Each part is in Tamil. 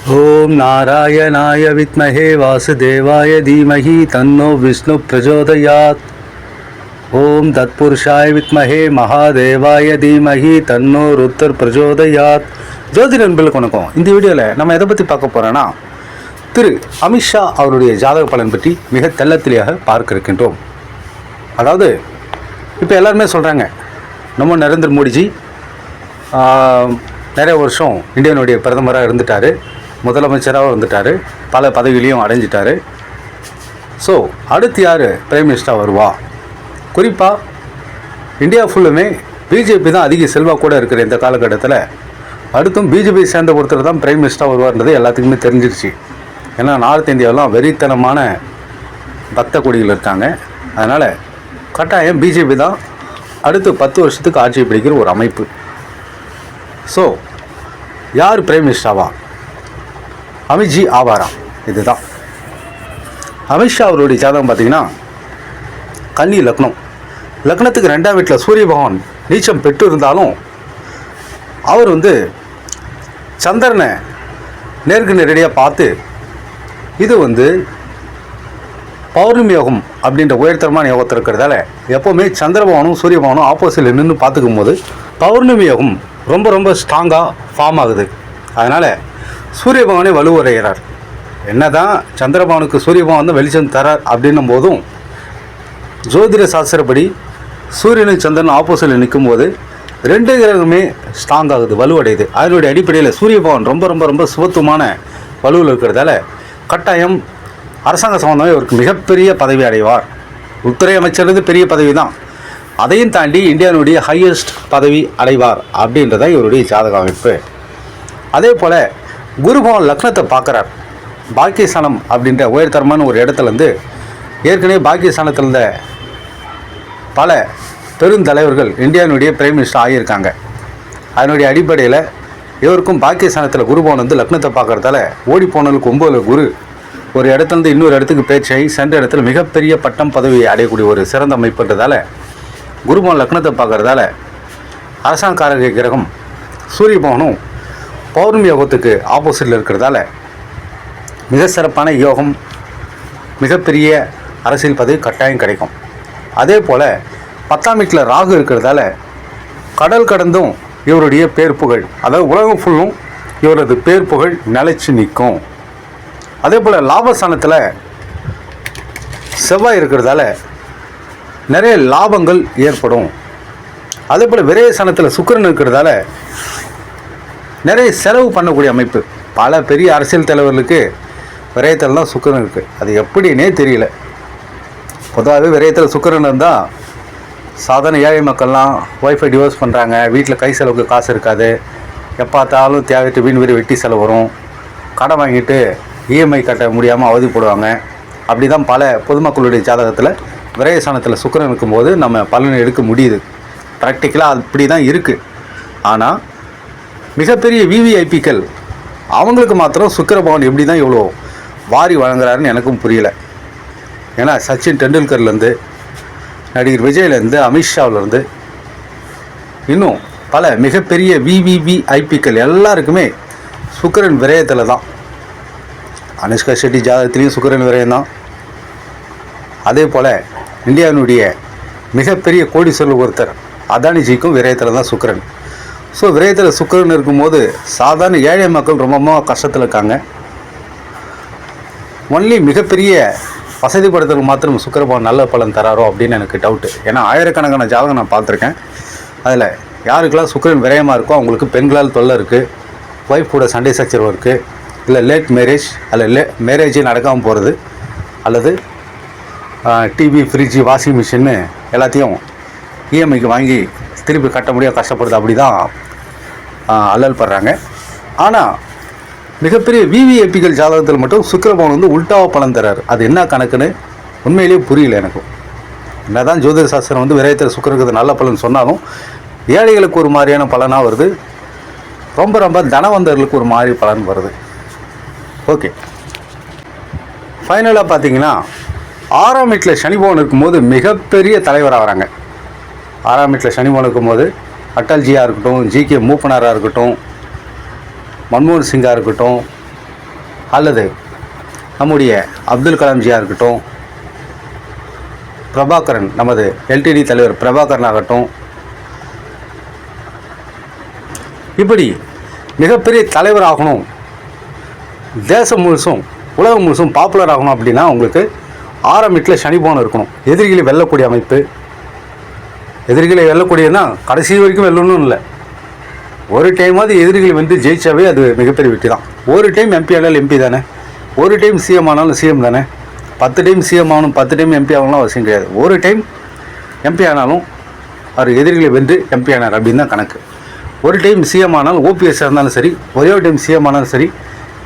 ஓம் நாராயணாய வித்மஹே வாசுதேவாய தீமஹி தன்னோ விஷ்ணு பிரச்சோதயாத் ஓம் தத்புருஷாய வித்மஹே மகாதேவாய தீமஹி தன்னோ ருத்தர் பிரச்சோதயாத் ஜோதி நண்பர்களுக்கு வணக்கம் இந்த வீடியோவில் நம்ம எதை பற்றி பார்க்க போகிறோன்னா திரு அமித்ஷா அவருடைய ஜாதக பலன் பற்றி மிக தெள்ளத்திலேயாக பார்க்க இருக்கின்றோம் அதாவது இப்போ எல்லாருமே சொல்கிறாங்க நம்ம நரேந்திர மோடிஜி நிறைய வருஷம் இந்தியனுடைய பிரதமராக இருந்துட்டார். முதலமைச்சராக வந்துட்டார். பல பதவிகளையும் அடைஞ்சிட்டார். ஸோ அடுத்து யார்? பிரைம் மினிஸ்டராக வருவா? குறிப்பாக இந்தியா ஃபுல்லுமே பிஜேபி தான் அதிக செல்வாக்கூட இருக்கிற இந்த காலகட்டத்தில். அடுத்தும் பிஜேபி சேர்ந்த ஒருத்தர் தான் பிரைம் மினிஸ்டராக வருவார்ன்றது எல்லாத்துக்குமே தெரிஞ்சிருச்சு. ஏன்னா நார்த் இந்தியாவெலாம் வெறித்தனமான பக்த கொடிகள் இருக்காங்க. அதனால் கட்டாயம் பிஜேபி தான் அடுத்து பத்து வருஷத்துக்கு ஆட்சி பிடிக்கிற ஒரு அமைப்பு. ஸோ யார் பிரைம் மினிஸ்டராவா அமித்ஜி ஆவாராம். இதுதான். அமித்ஷா அவருடைய ஜாதகம் பார்த்தீங்கன்னா கன்னி லக்னம். லக்னத்துக்கு ரெண்டாம் வீட்டில் சூரிய பகவான் நீச்சம் பெற்று இருந்தாலும் அவர் வந்து சந்திரனை நேருக்கு நேரடியாக பார்த்து இது வந்து பௌர்ணமி யோகம் அப்படின்ற உயர்தரமான யோகத்தில் இருக்கிறதால எப்போவுமே சந்திரபவனும் சூரியபவனும் ஆப்போசிட்டில் நின்று பார்த்துக்கும் போது பௌர்ணமி யோகம் ரொம்ப ரொம்ப ஸ்ட்ராங்காக ஃபார்ம் ஆகுது. அதனால் சூரிய பகவானே என்ன என்னதான் சந்திரபவனுக்கு சூரிய பகவான் வந்து வெளிச்சம் தரார் அப்படின்னும் போதும் ஜோதிட சாஸ்திரப்படி சூரியனும் சந்திரன் ஆப்போசிட்டில் நிற்கும்போது ரெண்டு கிரகமே ஸ்ட்ராங் ஆகுது வலுவடையுது. அதனுடைய அடிப்படையில் சூரியபவன் ரொம்ப ரொம்ப ரொம்ப சுபத்துவமான வலுவில் இருக்கிறதால கட்டாயம் அரசாங்க சம்பந்தமாக இவருக்கு மிகப்பெரிய பதவி அடைவார். உள்துறை அமைச்சர்லேருந்து பெரிய பதவி தான் அதையும் தாண்டி இந்தியாவினுடைய ஹையஸ்ட் பதவி அடைவார் அப்படின்றத இவருடைய ஜாதக அமைப்பு. அதே போல் குருபவன் லக்னத்தை பார்க்குறார். பாக்கியஸ்தானம் அப்படின்ற உயர்தரமான ஒரு இடத்துலேருந்து ஏற்கனவே பாக்கியஸ்தானத்தில் இருந்த பல பெருந்தலைவர்கள் இந்தியாவினுடைய பிரைம் மினிஸ்டர் ஆகியிருக்காங்க. அதனுடைய அடிப்படையில் இவருக்கும் பாக்கியஸ்தானத்தில் குருபவன் வந்து லக்னத்தை பார்க்குறதால ஓடி போனவங்களுக்கு ஒம்பது குரு ஒரு இடத்துலேருந்து இன்னொரு இடத்துக்கு பேச்சாகி சென்ற இடத்துல மிகப்பெரிய பட்டம் பதவியை அடையக்கூடிய ஒரு சிறந்த அமைப்புன்றதால குருபவன் லக்னத்தை பார்க்குறதால அரசாங்கக்காரக கிரகம் சூரிய பவனும் பௌர்ணமி யோகத்துக்கு ஆப்போசிட்டில் இருக்கிறதால மிக சிறப்பான யோகம் மிகப்பெரிய அரசியல் பதவி கட்டாயம் கிடைக்கும். அதே போல் பத்தாம் வீட்டில் ராகு இருக்கிறதால கடல் கடந்தும் இவருடைய பேர் புகழ் அதாவது உலகம் ஃபுல்லும் இவரது பேர் புகழ் நிலைச்சு நிற்கும். அதே போல் லாபஸ்தானத்தில் செவ்வாய் இருக்கிறதால நிறைய லாபங்கள் ஏற்படும். அதே போல் விரயஸ்தானத்தில் சுக்கரன் இருக்கிறதால நிறைய செலவு பண்ணக்கூடிய அமைப்பு. பல பெரிய அரசியல் தலைவர்களுக்கு விரயத்தில் தான் சுக்கிரன் இருக்குது அது எப்படின்னே தெரியல. பொதுவாகவே விரயத்தில் சுக்கரன் இருந்தால் சாதாரண ஏழை மக்கள்லாம் ஒய்ஃபை டிவோர்ஸ் பண்ணுறாங்க வீட்டில் கை செலவுக்கு காசு இருக்காது. எப்பாத்தாலும் பார்த்தாலும் தேவைட்டு வீண் வீடு வெட்டி செலவு வரும். கடன் வாங்கிட்டு இஎம்ஐ கட்ட முடியாமல் அவதிப்படுவாங்க அப்படி தான் பல பொதுமக்களுடைய ஜாதகத்தில் விரயஸ்தானத்தில் சுக்கிரன் இருக்கும்போது நம்ம பலன் எடுக்க முடியுது. ப்ராக்டிக்கலாக அப்படி தான் இருக்குது ஆனால் மிகப்பெரிய விவிஐபிக்கள் அவங்களுக்கு மாத்திரம் சுக்கிரபவன் எப்படி தான் இவ்வளோ வாரி வழங்குறாருன்னு எனக்கும் புரியல. ஏன்னா சச்சின் டெண்டுல்கர்லேருந்து நடிகர் விஜய்லேருந்து அமித்ஷாவிலேருந்து இன்னும் பல மிகப்பெரிய விவிவிஐபிக்கள் எல்லாருக்குமே சுக்கிரன் விரயத்தில் தான் அனுஷ்கா ஷெட்டி ஜாதகத்திலையும் சுக்கிரன் விரயம் தான் அதே போல் இந்தியாவினுடைய மிகப்பெரிய கோடீஸ்வரர் ஒருத்தர் அதானிஜிக்கும் விரயத்தில் தான் சுக்கிரன். ஸோ விரயத்தில் சுக்கரன் இருக்கும்போது சாதாரண ஏழை மக்கள் ரொம்ப கஷ்டத்தில் இருக்காங்க. ஒன்லி மிகப்பெரிய வசதி மாத்திரம் சுக்கரபவன் நல்ல பலன் தராரோ அப்படின்னு எனக்கு டவுட்டு ஏன்னா ஆயிரக்கணக்கான ஜாதகம் நான் பார்த்துருக்கேன். அதில் யாருக்கெல்லாம் சுக்கரன் விரயமாக இருக்கோ அவங்களுக்கு பெண்களால் தொல்லை இருக்குது ஒய்ஃப் கூட சண்டை சச்சரவு இருக்குது இல்லை லேட் மேரேஜ் அல்ல லே மேரேஜே நடக்காமல் போகிறது அல்லது டிவி ஃப்ரிட்ஜு வாஷிங் மிஷின்னு எல்லாத்தையும் இஎம்ஐக்கு வாங்கி திருப்பி கட்ட முடியாது கஷ்டப்படுது அப்படி தான் அல்லல் படுறாங்க. ஆனால் மிகப்பெரிய விவிஐபிகள் ஜாதகத்தில் மட்டும் சுக்கிரபவன் வந்து உல்டாவா பலன் தராரு அது என்ன கணக்குன்னு உண்மையிலேயே புரியல எனக்கும் என்னதான் ஜோதிட சாஸ்திரம் வந்து விரயத்தில் சுக்கரங்கிறது நல்ல பலன் சொன்னாலும் ஏழைகளுக்கு ஒரு மாதிரியான பலனாக வருது. ரொம்ப ரொம்ப தனவந்தர்களுக்கு ஒரு மாதிரி பலன் வருது. ஓகே. ஃபைனலாக பார்த்தீங்கன்னா ஆறாம் வீட்டில் சனி பவன் இருக்கும்போது மிகப்பெரிய தலைவராக வராங்க ஆறாம் வீட்டில் சனி பவன் இருக்கும்போது அட்டல்ஜியாக இருக்கட்டும் ஜி கே மூப்பனாராக இருக்கட்டும் மன்மோகன் சிங்காக இருக்கட்டும் அல்லது நம்முடைய அப்துல் கலாம்ஜியாக இருக்கட்டும் பிரபாகரன் நமது எல்டிடி தலைவர் பிரபாகரன் ஆகட்டும். இப்படி மிகப்பெரிய தலைவர் ஆகணும். தேசம் முழுசும் உலகம் முழுசும் பாப்புலர் ஆகணும் அப்படின்னா உங்களுக்கு ஆறாம் வீட்டில் சனி இருக்கணும். எதிரிகளை வெல்லக்கூடிய அமைப்பு எதிரிகளை வெல்லக்கூடியதுன்னா கடைசி வரைக்கும் வெல்லணும்னு இல்லை. ஒரு டைமாவது எதிரிகளை வந்து ஜெயிச்சாவே அது மிகப்பெரிய வெற்றி தான். ஒரு டைம் எம்பி ஆனாலும் எம்பி தானே. ஒரு டைம் சிஎம் ஆனாலும் சிஎம் தானே. பத்து டைம் சிஎம் ஆகணும் பத்து டைம் எம்பி ஆகணும்லாம் அவசியம் கிடையாது. ஒரு டைம் எம்பி ஆனாலும் அவர் எதிரிகளை வென்று எம்பி ஆனார் அப்படின்னு தான் கணக்கு. ஒரு டைம் சிஎம் ஆனாலும் ஓபிஎஸ்ஸாக இருந்தாலும் சரி ஒரே ஒரு டைம் சிஎம் ஆனாலும் சரி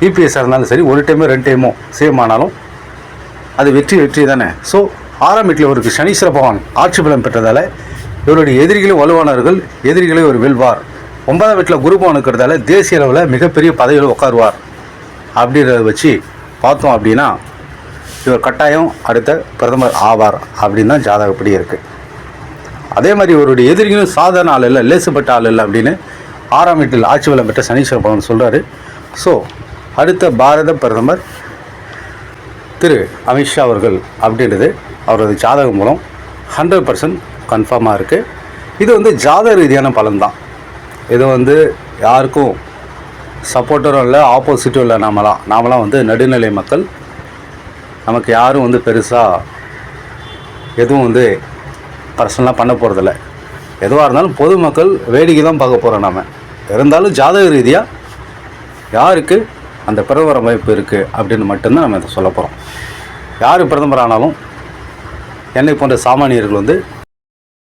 இபிஎஸ்ஸாக இருந்தாலும் சரி ஒரு டைமோ ரெண்டு டைமோ சிஎம் ஆனாலும் அது வெற்றி வெற்றி தானே. ஸோ ஆறாம் வீட்டில் ஒரு சனீஸ்வர பகவான் ஆட்சி பலம் பெற்றதால் இவருடைய எதிரிகளும் வலுவானவர்கள் எதிரிகளை ஒரு வெல்வார். ஒன்பதாம் வீட்டில் குருபான் இருக்கிறதால தேசிய அளவில் மிகப்பெரிய பதவியில் உட்காருவார். அப்படின்றத வச்சு பார்த்தோம் அப்படின்னா இவர் கட்டாயம் அடுத்த பிரதமர் ஆவார் அப்படின்னு தான் ஜாதகப்படி இருக்குது அதே மாதிரி இவருடைய எதிரிகளும் சாதாரண ஆள் இல்லை லேசுப்பட்ட ஆள் இல்லை அப்படின்னு ஆறாம் வீட்டில் ஆட்சி வளம் பெற்ற சனீஸ்வர பகவான் சொல்கிறாரு ஸோ அடுத்த பாரத பிரதமர் திரு அமித்ஷா அவர்கள் அப்படின்றது அவரது ஜாதகம் மூலம் ஹண்ட்ரட் பர்சன்ட் கன்ஃபார்மாக இருக்குது இது வந்து ஜாதக ரீதியான பலன் தான் இது வந்து யாருக்கும் சப்போர்ட்டரும் இல்லை ஆப்போசிட்டும் இல்லை நாமலாம். நாமலாம் வந்து நடுநிலை மக்கள். நமக்கு யாரும் வந்து பெருசாக எதுவும் வந்து பர்சனலாக பண்ண போகிறதில்ல எதுவாக இருந்தாலும் பொதுமக்கள் வேடிக்கை தான் பார்க்க போகிறோம் நாம. இருந்தாலும் ஜாதக ரீதியாக யாருக்கு அந்த பிரதமர் அமைப்பு இருக்குது அப்படின்னு மட்டும்தான் நம்ம இதை சொல்ல போகிறோம் யார் பிரதமர் ஆனாலும் என்னை போன்ற சாமானியர்கள் வந்து